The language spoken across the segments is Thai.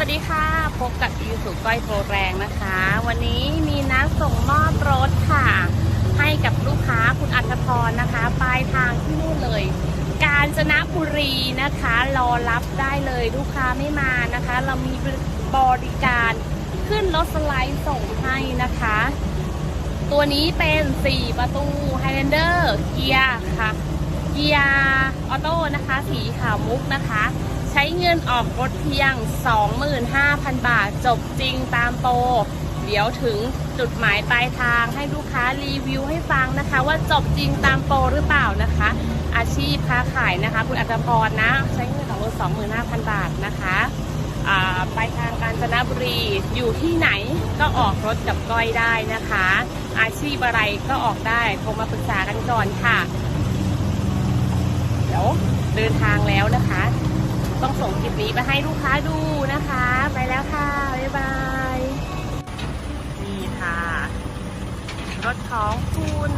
สุก้อยโปรแรงนะคะ วันนี้มีนัดส่งมอบรถค่ะ ให้กับลูกค้าคุณอัธพรนะคะปลายทางที่นู่นเลย กาญจนบุรีนะคะ รอรับได้เลยลูกค้าไม่มานะคะ เรามีบริการขึ้นรถสไลด์ส่งให้นะคะ ตัวนี้เป็น 4 ประตู Highlander เกียร์ค่ะ เกียร์ออโต้นะคะ สีขาวมุกนะคะ ช้เงินออกรถเพียง 25,000 บาท จบจริงตามโปร เดี๋ยวถึงจุดหมายปลายทางให้ลูกค้ารีวิวให้ฟังนะคะ ว่าจบจริงตามโปรหรือเปล่านะคะ อาชีพค้าขายนะคะ คุณอัตพรนะ ใช้เงินออกรถ 25,000 บาทนะคะอ่าไปทางกาญจนบุรีอยู่ที่ไหนก็ออกรถกับก้อยได้นะคะ อาชีพอะไรก็ออกได้โทรมาปรึกษากันก่อนค่ะ เดี๋ยวเดินทางแล้วนะคะ ต้องส่งคลิปนี้ไปให้ลูกค้าดูนะคะ ไปแล้วค่ะ บ๊ายบาย นี่ค่ะ รถของคุณ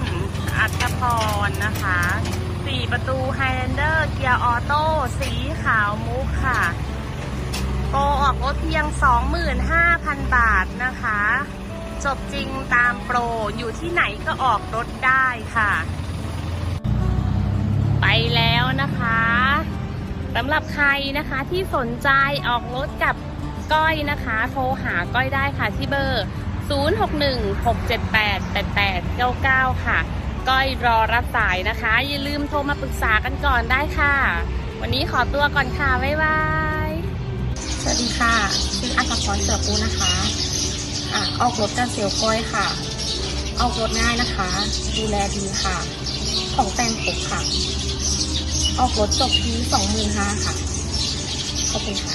อัตพรนะคะ4ประตู Highlander เกียร์ออโต้สีขาวมุกค่ะโปรออกรถเพียง 25,000 บาทนะคะ จบจริงตามโปรอยู่ที่ไหนก็ออกรถได้ค่ะ สำหรับใครนะคะที่สนใจออกรถกับก้อยนะคะ โทรหาก้อยได้ค่ะที่เบอร์ 0616788899 ค่ะ ก้อยรอรับสายนะคะ อย่าลืมโทรมาปรึกษากันก่อนได้ค่ะ วันนี้ขอตัวก่อนค่ะ บ๊ายบาย สวัสดีค่ะชื่ออัศพรเสือปูนะคะอะออกรถกันเซลก้อยค่ะ ออกรถง่ายนะคะ ดูแลดีค่ะ ของแต่งครบค่ะ ออกรถจบที่สองหมื่นห้าค่ะ ขอบคุณค่ะ